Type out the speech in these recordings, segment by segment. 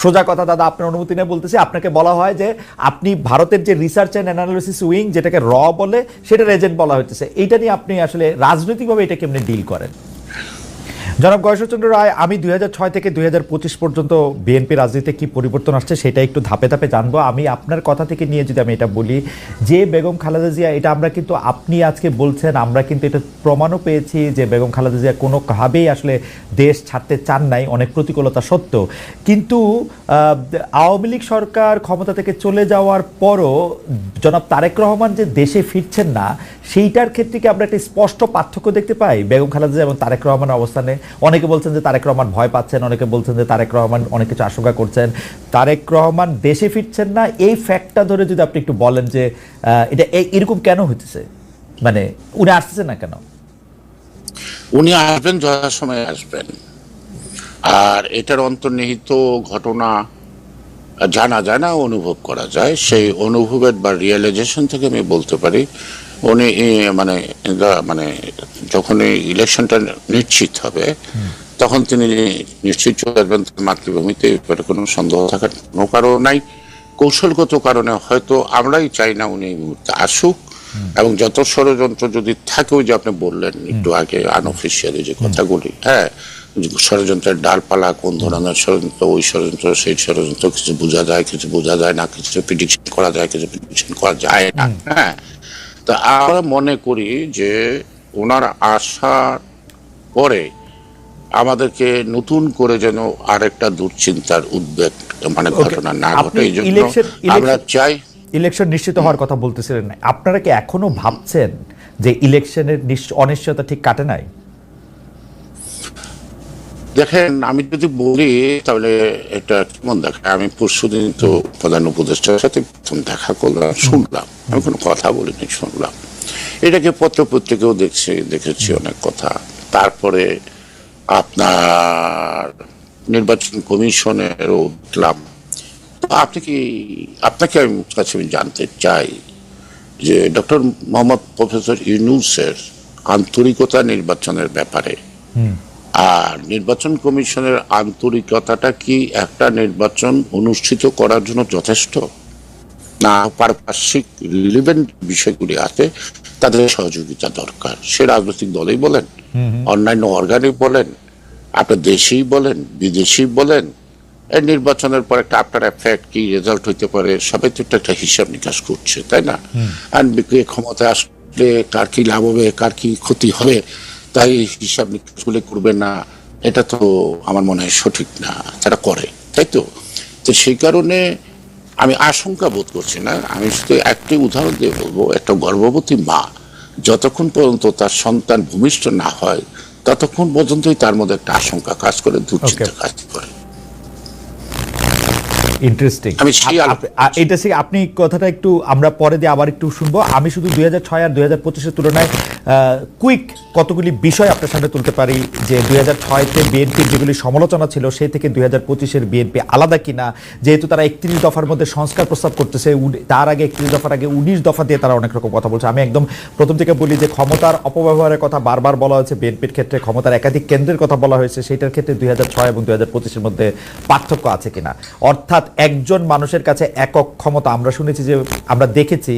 সোজা কথা দাদা, আপনার অনুমতি নিয়ে বলতেছি, আপনাকে বলা হয় যে আপনি ভারতের যে রিসার্চ অ্যান্ড অ্যানালিসিস উইং যেটাকে র বলে, সেটার এজেন্ট বলা হচ্ছে এইটা নিয়ে আপনি আসলে রাজনৈতিকভাবে এটা কেমনি ডিল করেন? জনাব গয়েশ্বরচন্দ্র রায়, আমি দুই হাজার ছয় থেকে দুই হাজার পঁচিশ পর্যন্ত বিএনপি রাজনীতিতে কি পরিবর্তন আসছে সেটা একটু ধাপে ধাপে জানব। আমি আপনার কথা থেকে নিয়ে যদি আমি এটা বলি, যে বেগম খালেদা জিয়া, এটা আমরা কিন্তু আপনি আজকে বলছেন, আমরা কিন্তু এটা প্রমাণও পেয়েছি যে বেগম খালেদা জিয়া কোনোভাবেই আসলে দেশ ছাড়তে চান নাই, অনেক প্রতিকূলতা সত্ত্বেও। কিন্তু আওয়ামী লীগ সরকার ক্ষমতা থেকে চলে যাওয়ার পরও জনাব তারেক রহমান যে দেশে ফিরছেন না সেইটার ক্ষেত্রে কি আমরা একটা স্পষ্ট পার্থক্য দেখতে পাই? বেগম খালেদা এবং তারেক রহমানের অবস্থানে অনেকে বলছেন যে তারেক রহমান ভয় পাচ্ছেন, অনেকে বলছেন যে তারেক রহমান অনেক কিছু আশঙ্কা করছেন। তারেক রহমান দেশে ফিরছেন না, এই ফ্যাক্টটা ধরে যদি আপনি একটু বলেন যে এটা এরকম কেন হইতেছে? মানে উনি আসতেছেন না কেন? উনি আসবেন, যথাসময়ে আসবেন। আর এটার অন্তর্নিহিত ঘটনা জানা যায় না, অনুভব করা যায়। সেই অনুভবের বা রিয়েলাইজেশন থেকে আমি বলতে পারি উনি মানে মানে যখন ইলেকশনটা নিশ্চিত হবে, তখন তিনি নিশ্চিত চলে আসবেন মাতৃভূমিতে ব্যাপারে কোনো সন্দেহ থাকার কোনো কারণ নাই। কৌশলগত কারণে হয়তো আমরাই চাই না উনি এই মুহূর্তে আসুক। এবং যত ষড়যন্ত্র যদি থাকে, ওই যে আপনি বললেন একটু আগে আনঅফিসিয়ালি যে কথাগুলি হ্যাঁ ষড়যন্ত্রের ডালপালা, কোন ধরনের ষড়যন্ত্র, ওই ষড়যন্ত্র, সেই ষড়যন্ত্র, কিছু বোঝা যায়, কিছু বোঝা যায় না, কিছু প্রিডিকশন করা যায়, কিছু প্রিডিকশন করা যায় না হ্যাঁ। তা আমরা মনে করি যে ওনার আসার পরে আমাদেরকে নতুন করে যেন আরেকটা দুশ্চিন্তার উদ্বেগ মানে ঘটনা না ঘটে এই জন্য আমরা চাই ইলেকশন নিশ্চিত হওয়ার কথা বলতেছিলেন। না আপনারা কি এখনও ভাবছেন যে ইলেকশনের নিশ্চ- অনিশ্চয়তা ঠিক কাটে নাই? দেখেন, আমি যদি বলি, তাহলে এটা কেমন দেখায় আমি পরশুদিন তো প্রধান উপদেষ্টার সাথে প্রথম দেখা করলাম, শুনলাম। আমি কোনো কথা বলিনি, শুনলাম। এটাকে পত্র পত্রিকাও দেখছি, দেখেছি অনেক কথা। তারপরে আপনার নির্বাচন কমিশনেরও তো আপনি কি, আপনাকে আমি কাছে আমি জানতে চাই যে ডক্টর মোহাম্মদ প্রফেসর ইউনুসের আন্তরিকতা নির্বাচনের ব্যাপারে। আর নির্বাচন কমিশনের আন্তরিকতাটা কি একটা নির্বাচন অনুষ্ঠিত করার জন্য যথেষ্ট? না পারিপার্শ্বিক রিলিভেন্ট বিষয়গুলি আছে তাদের সহযোগিতা দরকার। সে রাজনৈতিক দলেই বলেন অন্যান্য অর্গানিক বলেন আপনার দেশেই বলেন বিদেশি বলেন এই নির্বাচনের পর একটা আফটার এফেক্ট কি রেজাল্ট হইতে পারে সবাই তো একটা একটা হিসাব নিকাশ করছে তাই না? আর ক্ষমতা আসলে কার কি লাভ হবে কার কি ক্ষতি হবে তাই হিসাব নিকাশগুলি করবে না এটা তো আমার মনে হয় সঠিক না তারা করে তাই তো? তো সেই কারণে আমি আশঙ্কা বোধ করছি না আমি শুধু একটি উদাহরণ দিয়ে বলব একটা গর্ভবতী মা যতক্ষণ পর্যন্ত তার সন্তান ভূমিষ্ঠ না হয় ততক্ষণ পর্যন্তই তার মধ্যে একটা আশঙ্কা কাজ করে দুশ্চিন্তা কাজ করে। ইন্টারেস্টিং এটা সে আপনি কথাটা একটু আমরা পরে দিয়ে আবার একটু শুনব। আমি শুধু দুই হাজার ছয় আর দুই হাজার পঁচিশের তুলনায় কুইক কতগুলি বিষয় আপনার সামনে তুলতে পারি যে দুই হাজার ছয়তে বিএনপির যেগুলি সমালোচনা ছিল সেই থেকে দুই হাজার পঁচিশের বিএনপি আলাদা কিনা? যেহেতু তারা একত্রিশ দফার মধ্যে সংস্কার প্রস্তাব করতেছে তার আগে একত্রিশ দফার আগে উনিশ দফা দিয়ে তারা অনেক রকম কথা বলছে। আমি একদম প্রথম থেকে বলি যে ক্ষমতার অপব্যবহারের কথা বারবার বলা হয়েছে। বিএনপির ক্ষেত্রে ক্ষমতার একাধিক কেন্দ্রের কথা বলা হয়েছে। সেটার ক্ষেত্রে দুই হাজার ছয় এবং দুই হাজার পঁচিশের মধ্যে পার্থক্য আছে কিনা? অর্থাৎ একজন মানুষের কাছে একক ক্ষমতা। আমরা শুনেছি যে আমরা দেখেছি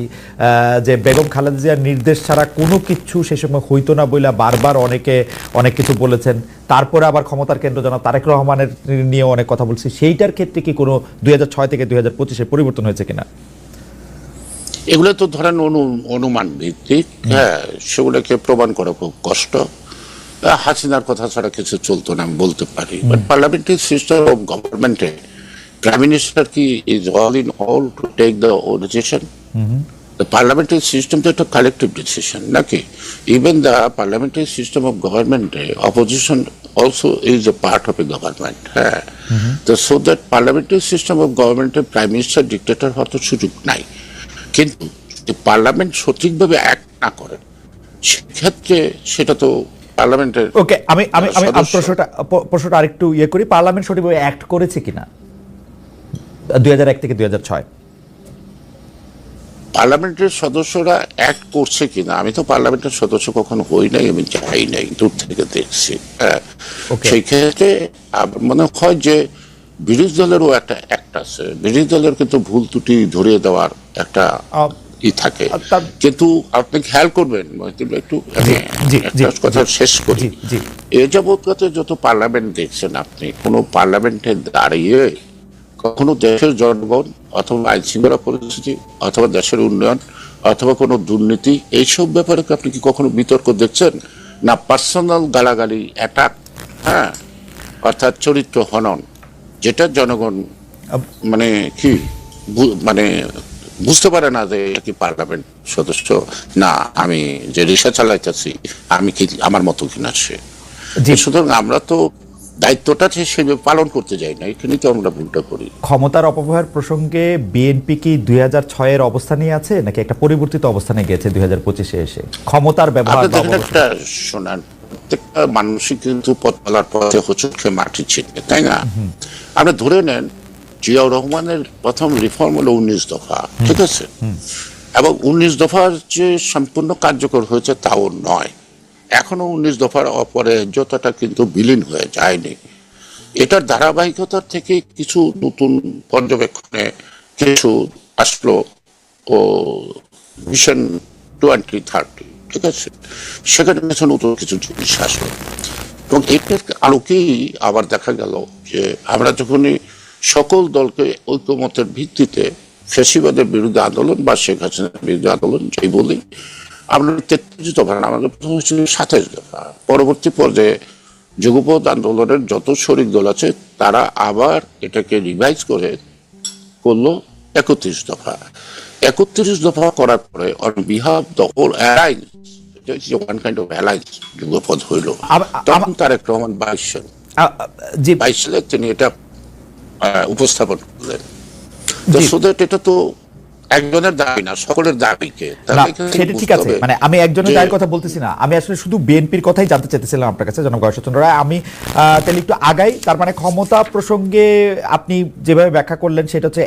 যে বেগম খালেদা জিয়ার নির্দেশ ছাড়া কোনো কিছু সে সময় হইতো না বইলা বারবার অনেকে অনেক কিছু বলেছেন। তারপরে আবার ক্ষমতার কেন্দ্র জনাব তারেক রহমানের নিয়ে অনেক কথা বলছি। সেইটার ক্ষেত্রে কি কোনো দুই থেকে দুই হাজার পঁচিশে পরিবর্তন হয়েছে কিনা? এগুলো তো ধরেন অনু অনুমান ভিত্তিক। হ্যাঁ সেগুলোকে প্রমাণ করা খুব কষ্ট। হাসিনার কথা ছাড়া কিছু চলতো না আমি বলতে পারি। বাট পার্লামেন্টারি সিস্টেম অফ গভর্নমেন্টে প্রাইম মিনিস্টার কি is all in all to take the decision The parliamentary system তো একটা কালেকটিভ ডিসিশন নাকি even the parliamentary system of government opposition also is a part of a government হ্যাঁ তো so that parliamentary system of গভর্নমেন্টে prime minister dictator হওয়ার তো সুযোগ নাই। কিন্তু পার্লামেন্ট সঠিকভাবে অ্যাক্ট না করে সেক্ষেত্রে সেটা তো পার্লামেন্টের ওকে আমি আমি আমি প্রশ্নটা প্রশ্নটা আরেকটু ইয়ে করি পার্লামেন্ট সঠিকভাবে অ্যাক্ট করেছে কিনা? দুই হাজার এক থেকে দুই হাজার ছয়। পার্লামেন্টের সদস্যরা অ্যাক্ট করছে কিনা আমি তো পার্লামেন্টের সদস্য কখনো হই নাই আমি যাই নাই দূর থেকে দেখছি। হ্যাঁ. সেই ক্ষেত্রে মনে হয় যে বিরোধী দলেরও একটা অ্যাক্ট আছে। বিরোধী দলের কিন্তু ভুল ত্রুটি ধরিয়ে দেওয়ার একটা ই থাকে। কিন্তু আপনি খেয়াল করবেন একটু কথা শেষ করি। এ যাবৎগত যত পার্লামেন্ট দেখছেন আপনি কোন পার্লামেন্টে দাঁড়িয়ে কখনো দেশের জনগণ অথবা আইন শৃঙ্খলা পরিস্থিতি অথবা দেশের উন্নয়ন অথবা কোনো দুর্নীতি এইসব ব্যাপারে আপনি কি কখনো বিতর্ক দেখছেন? না পার্সোনাল গালাগালি অ্যাটাক হ্যাঁ অর্থাৎ চরিত্র হনন যেটা জনগণ মানে কি মানে বুঝতে পারে না যে এটা কি পার্লামেন্ট সদস্য? না আমি যে রিক্সা চালাইতেছি আমি কি আমার মতো কিনা সে? সুতরাং আমরা তো দায়িত্বটা সেভাবে পালন করতে যাই না এখানে তো আমরা ভুলটা করি। ক্ষমতার অপব্যবহার প্রসঙ্গে বিএনপি কি দুই হাজার ছয়ের অবস্থানেই আছে নাকি একটা পরিবর্তিত অবস্থানে গেছে দুই হাজার পঁচিশে এসে? ক্ষমতার ব্যবহার একটা শোনান প্রত্যেকটা মানুষই কিন্তু পথ চলার পথে হোচটকে মাটি ছিটকে তাই না? আপনি ধরে নেন জিয়াউর রহমানের প্রথম রিফর্ম হলো উনিশ দফা ঠিক আছে? এবং উনিশ দফার যে সম্পূর্ণ কার্যকর হয়েছে তাও নয়। এখনও উনিশ দফার অপরাজ্যতাটা কিন্তু বিলীন হয়ে যায়নি। এটার ধারাবাহিকতার থেকে কিছু নতুন পর্যবেক্ষণে কিছু আসলো ও মিশন টোয়েন্টি থার্টি ঠিক আছে? সেখানে কিছু নতুন কিছু জিনিস আসলো। এবং এটার আলোকেই আবার দেখা গেল যে আমরা যখনই সকল দলকে ঐক্যমতের ভিত্তিতে ফেসিবাদের বিরুদ্ধে আন্দোলন বা শেখ হাসিনার বিরুদ্ধে আন্দোলন যাই বলি আমরা তেত্রিশ দফা না, আমাদের প্রথম হচ্ছিল সাতাইশ দফা পরবর্তী পর্যায়ে যুগপথ আন্দোলনের যত শরিক দল আছে তারা আবার এটাকে রিভাইজ করে করল একত্রিশ দফা। একত্রিশ দফা করার পরে on behalf the whole alliance one kind of alliance যুগপথ হইল। তখন তারেক রহমান বাইশ সাল বাইশ সালে তিনি এটা উপস্থাপন করলেন। এটা তো একজনের দাবি না সকলের দাবিকে সেটা ঠিক আছে মানে আমি একজনের দায়ের কথা বলতেছি না। আমি আসলে শুধু বিএনপির কথাই জানতে চাইতেছিলাম আপনার কাছে জনাব গয়েশ্বরচন্দ্র রায়। আমি তাহলে একটু আগাই তার মানে ক্ষমতা প্রসঙ্গে আপনি যেভাবে ব্যাখ্যা করলেন সেটা হচ্ছে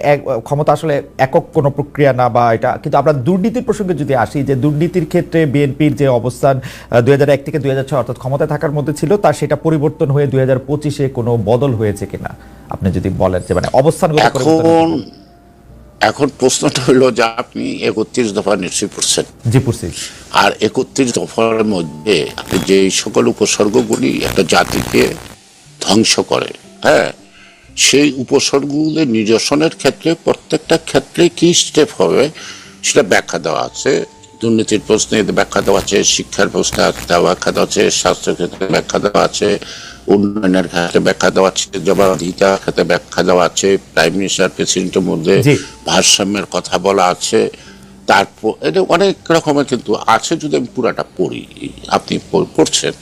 ক্ষমতা আসলে একক কোনো প্রক্রিয়া না বা এটা কিন্তু আমরা দুর্নীতির প্রসঙ্গে যদি আসি যে দুর্নীতির ক্ষেত্রে বিএনপির যে অবস্থান দুই হাজার এক থেকে দুই হাজার ছয় অর্থাৎ ক্ষমতায় থাকার মধ্যে ছিল তার সেটা পরিবর্তন হয়ে দুই হাজার পঁচিশে কোনো বদল হয়েছে কিনা? আপনি যদি বলেন যে মানে অবস্থানগত পরিবর্তন এখন প্রশ্নটা হলো যে আপনি একত্রিশ দফা নিশ্চয়ই পড়ছেন। জি পড়ছি। আর একত্রিশ দফার মধ্যে যে সকল উপসর্গগুলি একটা জাতিকে ধ্বংস করে হ্যাঁ সেই উপসর্গগুলি নিরসনের ক্ষেত্রে প্রত্যেকটা ক্ষেত্রে কি স্টেপ হবে সেটা ব্যাখ্যা দেওয়া আছে। দুর্নীতির প্রশ্নে ব্যাখ্যা দেওয়া আছে শিক্ষার প্রশ্নে ব্যাখ্যা দেওয়া আছে স্বাস্থ্য ক্ষেত্রে ব্যাখ্যা দেওয়া আছে উন্নয়নের ক্ষেত্রে ব্যাখ্যা দেওয়া আছে জবাবদিহিতার ক্ষেত্রে ব্যাখ্যা দেওয়া আছে প্রাইম মিনিস্টার প্রেসিডেন্টের মধ্যে ভারসাম্যের কথা বলা আছে। তারপর এটা অনেক রকমের কিন্তু আছে যদি আমি পুরাটা পড়ি আপনি পড়ছেন।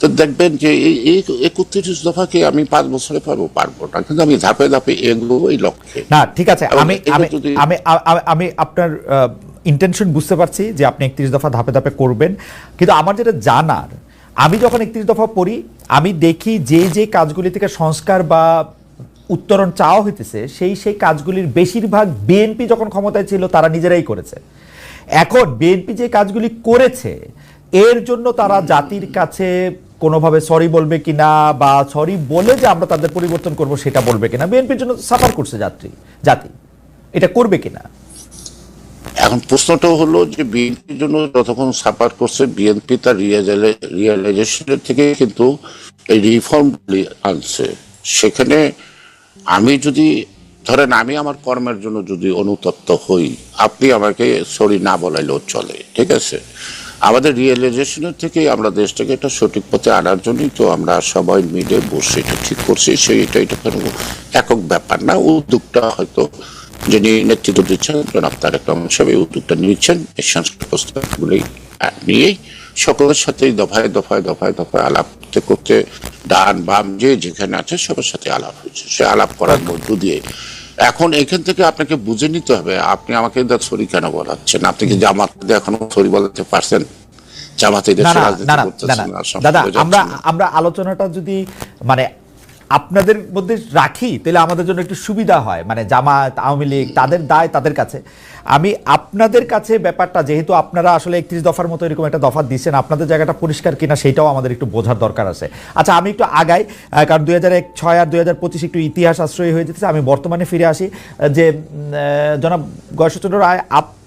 তো দেখবেন যে এই একত্রিশ দফাকে আমি পাঁচ বছরে পারব পারব না। কিন্তু আমি ধাপে ধাপে এগোবো এই লক্ষ্যে। না ঠিক আছে। আমি আমি আমি আমি আপনার ইন্টেনশন বুঝতে পারছি যে আপনি একত্রিশ দফা ধাপে ধাপে করবেন। কিন্তু আমার যেটা জানার আমি যখন একত্রিশ দফা পড়ি আমি দেখি যে যে কাজগুলি থেকে সংস্কার বা উত্তরণ চাওয়া হইতেছে সেই সেই কাজগুলির বেশিরভাগ বিএনপি যখন ক্ষমতায় ছিল তারা নিজেরাই করেছে। এখন বিএনপি যে কাজগুলি করেছে এর জন্য তারা জাতির কাছে কোনোভাবে সরি বলবে কিনা বা সরি বলে যে আমরা তাদের পরিবর্তন করব সেটা বলবে কিনা বিএনপির জন্য সাফার করছে যাত্রী জাতি। এটা করবে কিনা? এখন প্রশ্নটা হলো যে বিএনপির জন্য যতক্ষণ সাপার করছে বিএনপি তার রিয়েলাইজেশনের থেকে কিন্তু এই রিফর্ম আনছে। সেখানে আমি যদি, ধরেন আমি আমার কর্মের জন্য যদি অনুতপ্ত হই, আপনি আমাকে সরি না বলাইলেও চলে, ঠিক আছে? আমাদের রিয়েলাইজেশনের থেকে আমরা দেশটাকে একটা সঠিক পথে আনার জন্যই তো আমরা সবাই মিলে বসে এটা ঠিক করছি। সেই এটা এটা কোনো একক ব্যাপার না। উদ্যোগটা হয়তো যিনি নেতৃত্ব দিচ্ছেন জনাব তারেক রহমান সাহেব এই উদ্যোগটা নিচ্ছেন এই সংস্কার প্রস্তাবগুলি নিয়েই সকলের সাথেই দফায় দফায় দফায় দফায় আলাপ করতে করতে ডান বাম যে যেখানে আছে সবার সাথে আলাপ হয়েছে। সে আলাপ করার মধ্য দিয়ে এখন এখান থেকে আপনাকে বুঝে নিতে হবে আপনি আমাকে সরি কেন বলাচ্ছেন? আপনি কি জামাত এখনও সরি বলাতে পারছেন? জামাতে আমরা আলোচনাটা যদি মানে আপনাদের মধ্যে রাখি, তাহলে আমাদের জন্য একটু সুবিধা হয়। মানে জামাত আওয়ামী লীগ, তাদের দায় তাদের কাছে। আমি আপনাদের কাছে ব্যাপারটা, যেহেতু আপনারা আসলে একত্রিশ দফার মতো এরকম একটা দফা দিচ্ছেন, আপনাদের জায়গাটা পরিষ্কার কিনা সেটাও আমাদের একটু বোঝার দরকার আছে। আচ্ছা আমি একটু আগাই কারণ দুই হাজার এক ছয় আর দুই হাজার পঁচিশ একটু ইতিহাস আশ্রয়ী হয়ে যেতেছে, আমি বর্তমানে ফিরে আসি যে জনাব গয়েশ্বরচন্দ্র রায়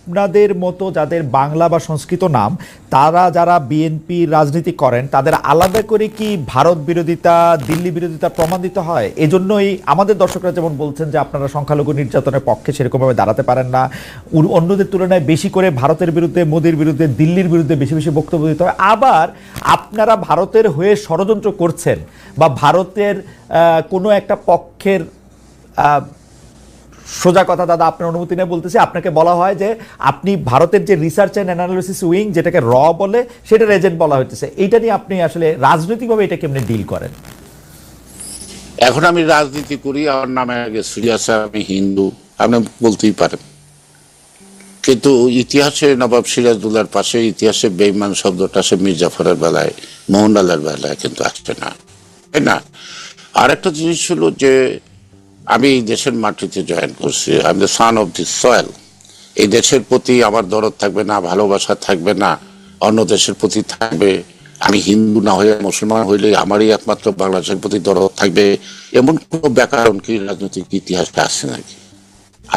আপনাদের মতো যাদের বাংলা বা সংস্কৃত নাম, তারা যারা বিএনপি রাজনীতি করেন, তাদের আলাদা করে কি ভারত বিরোধিতা, দিল্লি বিরোধিতা প্রমাণিত হয়? এজন্যই আমাদের দর্শকরা যেমন বলছেন যে আপনারা সংখ্যালঘু নির্যাতনের পক্ষে সেরকমভাবে দাঁড়াতে পারেন না। অন্যদের তুলনায় বেশি করে ভারতের বিরুদ্ধে, মোদির বিরুদ্ধে, দিল্লির বিরুদ্ধে বেশি বেশি বক্তব্য দিতে হয়। আবার আপনারা ভারতের হয়ে ষড়যন্ত্র করছেন বা ভারতের কোনো একটা পক্ষের সোজা কথা দাদা, আপনার অনুমতি নিয়ে বলতেছি, আপনাকে বলা হয় যে আপনি ভারতের যে রিসার্চ অ্যান্ড অ্যানালিসিস উইং যেটাকে র বলে, সেটার এজেন্ট বলা হচ্ছে এইটা নিয়ে আপনি আসলে রাজনৈতিকভাবে এটা কেমনি ডিল করেন? এখন আমি রাজনীতি করি, আমার নামে আগে সিরিয়াস আমি হিন্দু, আপনি বলতেই পারেন। কিন্তু ইতিহাসে নবাব সিরাজদুল্লার পাশে, ইতিহাসে বেইমান শব্দটা সে মির্জাফরের বেলায়, মোহনলালের বেলায় কিন্তু আসছে না। তাই না? আর একটা জিনিস ছিল যে আমি এই দেশের মাটিতে জয়েন করছি। I am the son of the soil এই দেশের প্রতি আমার দরদ থাকবে না ভালোবাসা থাকবে না অন্য দেশের প্রতি থাকবে। আমি হিন্দু না হয়ে মুসলমান হইলে আমারই একমাত্র বাংলাদেশের প্রতি দরদ থাকবে। এমন কোনো ব্যাকরণ কি রাজনৈতিক ইতিহাসে আছে নাকি?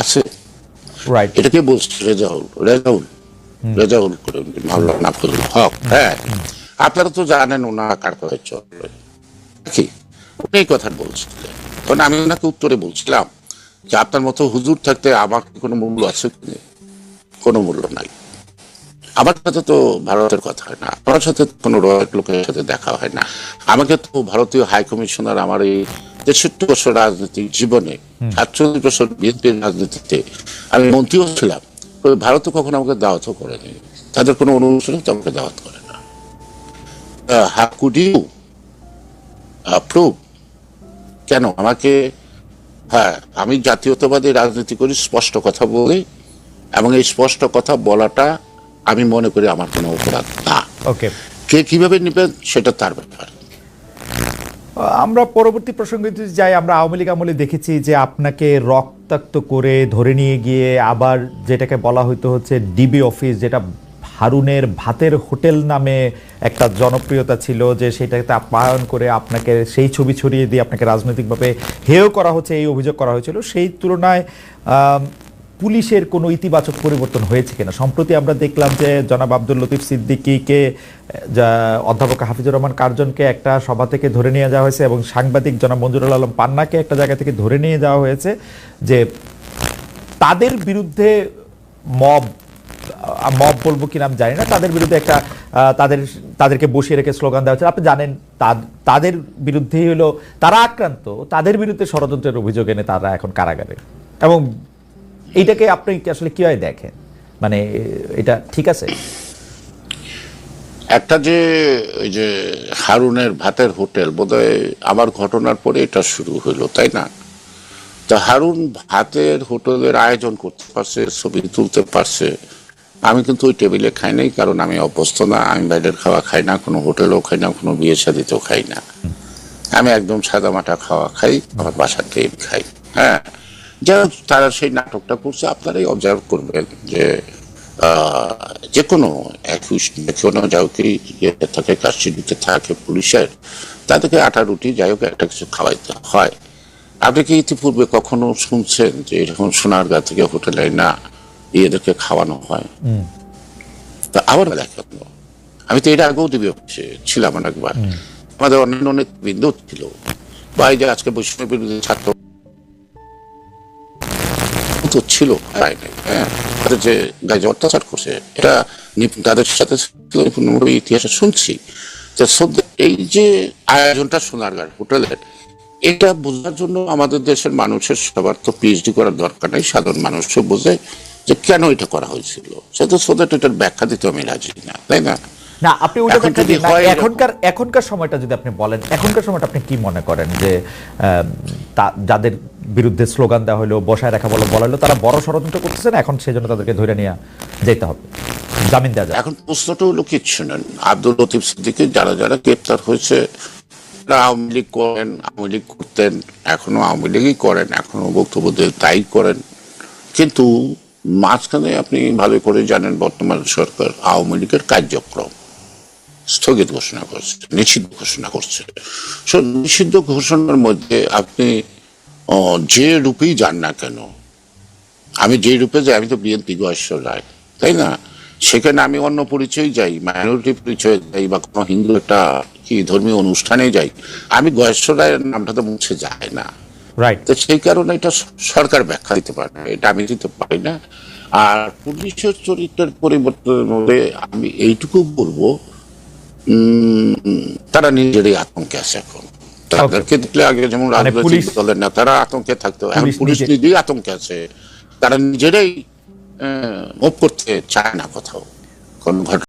আছে। রাইট এটাকে বলছে? রেজাউল। রেজাউল। রেজাউল করে মাওলানা নাফজুল হক। হ্যাঁ। আপনারা তো জানেন ওনারা কার কথা চলবে কি উনি কথা বলছিলেন। তখন আমি ওনাকে উত্তরে বলছিলাম যে আপনার মতো হুজুর থাকতে আমার কোনো মূল্য আছে কোনো? মূল্য নাই। আমার সাথে তো ভারতের কথা হয় না। আমার সাথে কোনো রয়্যাল লোকের সাথে দেখা হয় না। আমাকে তো ভারতীয় হাই কমিশনার আমার এই তেষট্টি বছর রাজনৈতিক জীবনে সাতচল্লিশ বছর বিএনপির রাজনীতিতে আমি মন্ত্রীও ছিলাম। তবে ভারতও কখনো আমাকে দাওয়াতও করেনি। তাদের কোনো অনুষ্ঠানে তো আমাকে দাওয়াত করে না। হাউ কুড ইউ অ্যাপ্রুভ কেন? আমাকে হ্যাঁ আমি জাতীয়তাবাদী রাজনীতি করি স্পষ্ট কথা বলি এবং এই স্পষ্ট কথা বলাটা আমি মনে করি আমার কোনো অপরাধ না। ওকে। কে কীভাবে নেবেন সেটা তার ব্যাপার। আমরা পরবর্তী প্রসঙ্গে যদি যাই আমরা আওয়ামী লীগ আমলে দেখেছি যে আপনাকে রক্তাক্ত করে ধরে নিয়ে গিয়ে আবার যেটাকে বলা হইতো হচ্ছে ডিবি অফিস যেটা হারুনের ভাতের হোটেল নামে একটা জনপ্রিয়তা ছিল যে সেটাকে আপ্যায়ন করে আপনাকে সেই ছবি ছড়িয়ে দিয়ে আপনাকে রাজনৈতিকভাবে হেয় করা হচ্ছে, এই অভিযোগ করা হয়েছিল। সেই তুলনায় পুলিশের কোনো ইতিবাচক পরিবর্তন হয়েছে কিনা? সম্প্রতি আমরা দেখলাম যে জনাব আব্দুল লতিফ সিদ্দিকীকে অধ্যাপক হাফিজুর রহমান কার্জনকে একটা সভা থেকে ধরে নিয়ে যাওয়া হয়েছে এবং সাংবাদিক জনাব মঞ্জুরুল আলম পান্নাকে একটা জায়গা থেকে ধরে নিয়ে যাওয়া হয়েছে যে তাদের বিরুদ্ধে মব মব বলব কি নাম জানি না, তাদের বিরুদ্ধে একটা তাদের, তাদেরকে বসিয়ে রেখে স্লোগান দেওয়া হচ্ছে আপনি জানেন তাদের বিরুদ্ধেই হলো, তারা আক্রান্ত, তাদের বিরুদ্ধে ষড়যন্ত্রের অভিযোগ এনে তারা এখন কারাগারে। এবং এইটাকে আপনি আসলে কীভাবে দেখেন? মানে এটা ঠিক আছে? একটা যে ওই যে হারুনের ভাতের হোটেল, বোধহয় আমার ঘটনার পরে এটা শুরু হলো তাই না? তা হারুন ভাতের হোটেলের আয়োজন করতে পারছে, ছবি তুলতে পারছে আমি কিন্তু ওই টেবিলে খাই নাই কারণ আমি অভ্যস্ত না। আমি বাইরের খাওয়া খাই না কোনো হোটেলেও খাই না কোনো বিয়ে শাদিতেও খাই না। আমি একদম সাদা মাটা খাওয়া খাই আমার খেয়ে খাই হ্যাঁ। যাই হোক, তারা সেই নাটকটা করছে আপনারাই অবজার্ভ করবেন যে যে কোনো কোনো ইয়েতে থাকে কাস্টডিতে থাকে পুলিশের তাদেরকে আটা রুটি যাই হোক একটা কিছু খাওয়াইতে হয়। আপনি কি ইতিপূর্বে কখনো শুনছেন যে এরকম সোনারগাঁ থেকে হোটেলে না ইয়েদেরকে খাওয়ানো হয়। তা আবার দেখেন আমি তো এর আগেও দিবি ছিলাম অনেকবার আমাদের অন্যান্য অনেক বিন্দু ছিল। বা এই যে আজকে বৈষম্য বিরোধী ছাত্র তো ছিল হয়? তাদের যে গায়ে যে অত্যাচার করছে এটা তাদের সাথে ইতিহাসে শুনছি। যে এই যে আয়োজনটা সোনারগাঁর হোটেলের এটা বোঝার জন্য আমাদের দেশের মানুষের সবার তো পিএইচডি করার দরকার নেই সাধারণ মানুষও বোঝে। যে কেন এটা করা হয়েছিল? সে সেটা সোদাট এটার ব্যাখ্যা দিতে আমি রাজি না তাই না? না আপনি ব্যাখ্যা দিন। এরকম- এখনকার এখনকার সময়টা যদি আপনি বলেন এখনকার সময়টা আপনি কি মনে করেন যে তা- যাদের বিরুদ্ধে স্লোগান দেওয়া হলো বসায় রাখা বলো বলা হলো তারা বড় ষড়যন্ত্র করতেছে না? এখন সেজন্য তাদেরকে ধরে নিয়ে যেতে হবে। জামিন দেওয়া যায় এখন প্রশ্নটা হলো কিচ্ছু নেন আব্দুল লতিফ সিদ্দিকে যারা যারা গ্রেপ্তার হয়েছে আওয়ামী লীগ করেন আওয়ামী লীগ করতেন এখনও আওয়ামী লীগই করেন এখনও বক্তব্য দিয়ে তাই করেন। কিন্তু মাঝখানে আপনি ভালো করে জানেন বর্তমান সরকার আওয়ামী লীগের কার্যক্রম। স্থগিত ঘোষণা করছে নিষিদ্ধ ঘোষণা করছে। So, নিষিদ্ধ ঘোষণার মধ্যে আপনি যে রূপেই যান না কেন আমি যে রূপে যাই আমি তো বিএনপি গয়েশ্বর রায় তাই না? সেখানে আমি অন্য পরিচয় যাই মাইনরিটি পরিচয় যাই বা কোনো হিন্দু একটা কি ধর্মীয় অনুষ্ঠানে যাই আমি গয়েশ্বর রায়ের নামটা তো মুছে যায় না। রাইট তো সেই কারণে এটা সরকার ব্যাখ্যা দিতে পারে না এটা আমি দিতে পারি না। আর পুলিশের চরিত্রের পরিবর্তনের মধ্যে আমি এইটুকু বলব তারা নিজেরই আতঙ্কে আছে এখন। তাদেরকে দেখলে আগে যেমন মানে রাজনৈতিক দলের নেতারা আতঙ্কে থাকতো এখন পুলিশ পুলিশ নিজে- নিজেই আতঙ্কে আছে। তারা নিজেরাই মুভ করতে চায় না কোথাও কোন ঘটনা